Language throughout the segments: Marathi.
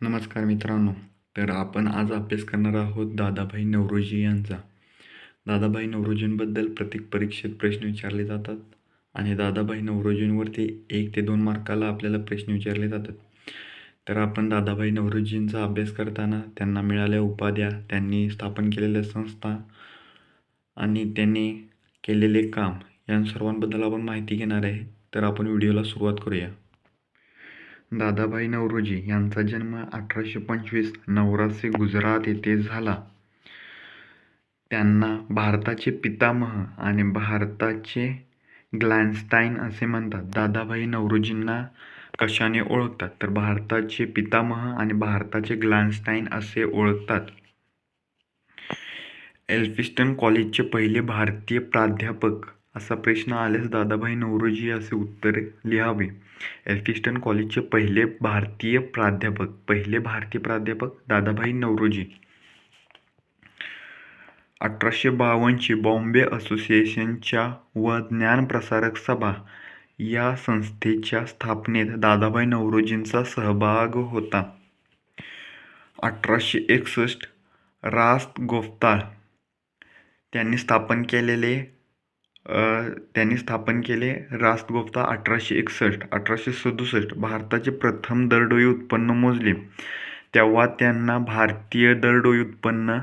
नमस्कार मित्रांनो तर आपण आज अभ्यास करणार आहोत दादाभाई नवरोजी यांचा. दादाभाई नवरोजींबद्दल प्रत्येक परीक्षेत प्रश्न विचारले जातात आणि दादाभाई नवरोजींवरती एक ते दोन मार्काला आपल्याला प्रश्न विचारले जातात. तर आपण दादाभाई नवरोजींचा अभ्यास करताना त्यांना मिळाल्या उपाध्या त्यांनी स्थापन केलेल्या संस्था आणि त्यांनी केलेले काम या सर्वांबद्दल आपण माहिती घेणार आहे. तर आपण व्हिडिओला सुरुवात करूया. दादाभाई नवरोजी यांचा जन्म अठराशे पंचवीस नवरासे गुजरात येथे झाला. त्यांना भारताचे पितामह आणि भारताचे ग्लॅन्स्टाईन असे म्हणतात. दादाभाई नवरोजींना कशाने ओळखतात? तर भारताचे पितामह आणि भारताचे ग्लॅन्स्टाईन असे ओळखतात. एल्फिस्टन कॉलेजचे पहिले भारतीय प्राध्यापक असा प्रश्न आल्यास दादाभाई नवरोजी असे उत्तर लिहावे. एल्फिस्टन कॉलेजचे पहिले भारतीय प्राध्यापक पहिले भारतीय प्राध्यापक दादाभाई नवरोजी. अठराशे बावन्नची बॉम्बे असोसिएशनच्या व ज्ञानप्रसारक सभा या संस्थेच्या स्थापनेत दादाभाई नवरोजींचा सहभाग होता. अठराशे एकसष्ट रास्त गोफ्ताळ त्यांनी स्थापन केलेले त्यांनी स्थापन केले रास्तगोप्ता अठराशे एकसष्ट अठराशे सदुसष्ट भारताचे प्रथम दरडोई उत्पन्न मोजले. तेव्हा त्यांना भारतीय दरडोई उत्पन्न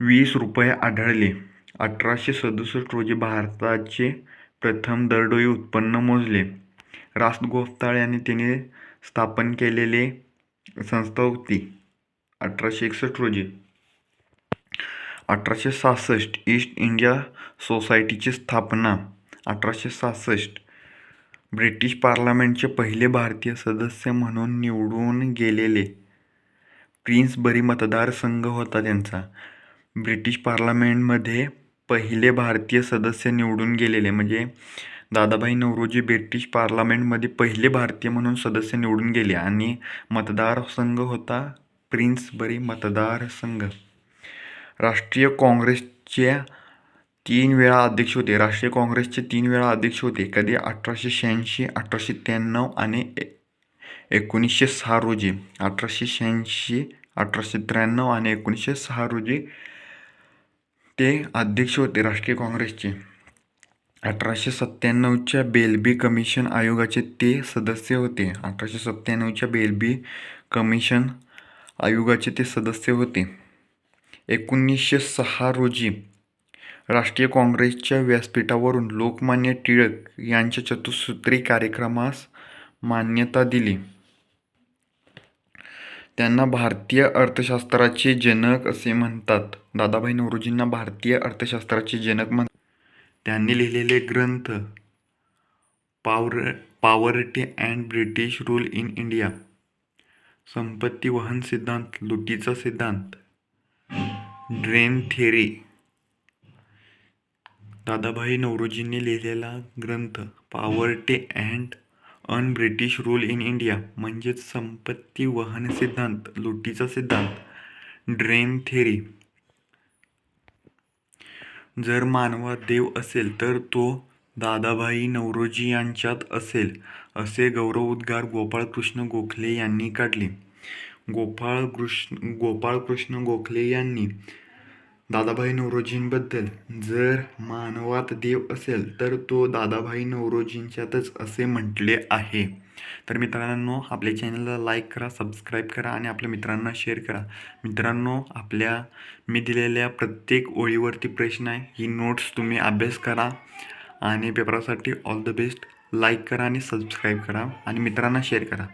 वीस रुपये आढळले. अठराशे सदुसष्ट रोजी भारताचे प्रथम दरडोई उत्पन्न मोजले. रास्त गोफ्ताळ यांनी तिने स्थापन केलेले संस्था होती अठराशे एकसष्ट रोजी. अठराशे सहासष्ट ईस्ट इंडिया सोसायटीची स्थापना अठराशे सहासष्ट. ब्रिटिश पार्लमेंटचे पहिले भारतीय सदस्य म्हणून निवडून गेलेले. प्रिन्सबरी मतदारसंघ होता त्यांचा. ब्रिटिश पार्लमेंटमध्ये पहिले भारतीय सदस्य निवडून गेलेले. म्हणजे दादाभाई नवरोजी ब्रिटिश पार्लमेंटमध्ये पहिले भारतीय म्हणून सदस्य निवडून गेले आणि मतदारसंघ होता प्रिन्सबरी मतदारसंघ राष्ट्रीय काँग्रेसच्या तीन वेळा अध्यक्ष होते. राष्ट्रीय काँग्रेसचे तीन वेळा अध्यक्ष होते. कधी? अठराशे शहाऐंशी अठराशे त्र्याण्णव आणि एकोणीसशे सहा रोजी. अठराशे शहाऐंशी अठराशे त्र्याण्णव आणि एकोणीसशे सहा रोजी ते अध्यक्ष होते राष्ट्रीय काँग्रेसचे. अठराशे सत्त्याण्णवच्या बेलबी कमिशन आयोगाचे ते सदस्य होते. अठराशे सत्त्याण्णवच्या बेलबी कमिशन आयोगाचे ते सदस्य होते. एकोणीसशे सहा रोजी राष्ट्रीय काँग्रेसच्या व्यासपीठावरून लोकमान्य टिळक यांच्या चतुसूत्री कार्यक्रमास मान्यता दिली. त्यांना भारतीय अर्थशास्त्राचे जनक असे म्हणतात. दादाभाई नवरोजींना भारतीय अर्थशास्त्राचे जनक म्हणतात त्यांनी लिहिलेले ग्रंथ power poverty and British rule in India संपत्ती वहन सिद्धांत लुटीचा सिद्धांत ड्रेन थेरी. दादाभाई नवरोजींनी लिहिलेला ग्रंथ poverty and un British rule in India म्हणजेच संपत्ती वहन सिद्धांत लुटीचा सिद्धांत ड्रेन थेरी. जर मानवात देव असेल तर तो दादाभाई नवरोजी यांच्यात असेल असे गौरवोद्गार गोपाळकृष्ण गोखले यांनी काढले. गोपाळकृष्ण गोपाळकृष्ण गोखले यांनी दादाभाई नवरोजींबद्दल जर मानवात देव असेल तर तो दादाभाई नवरोजींच्यातच असे म्हटले आहे. तर मित्रांनो आपल्या चॅनलला लाईक करा सबस्क्राईब करा आणि आपल्या मित्रांना शेअर करा. मित्रांनो आपल्या मी दिलेल्या प्रत्येक ओळीवरती प्रश्न आहे. ही नोट्स तुम्ही अभ्यास करा आणि पेपरासाठी ऑल द बेस्ट लाईक करा आणि सबस्क्राईब करा आणि मित्रांना शेअर करा.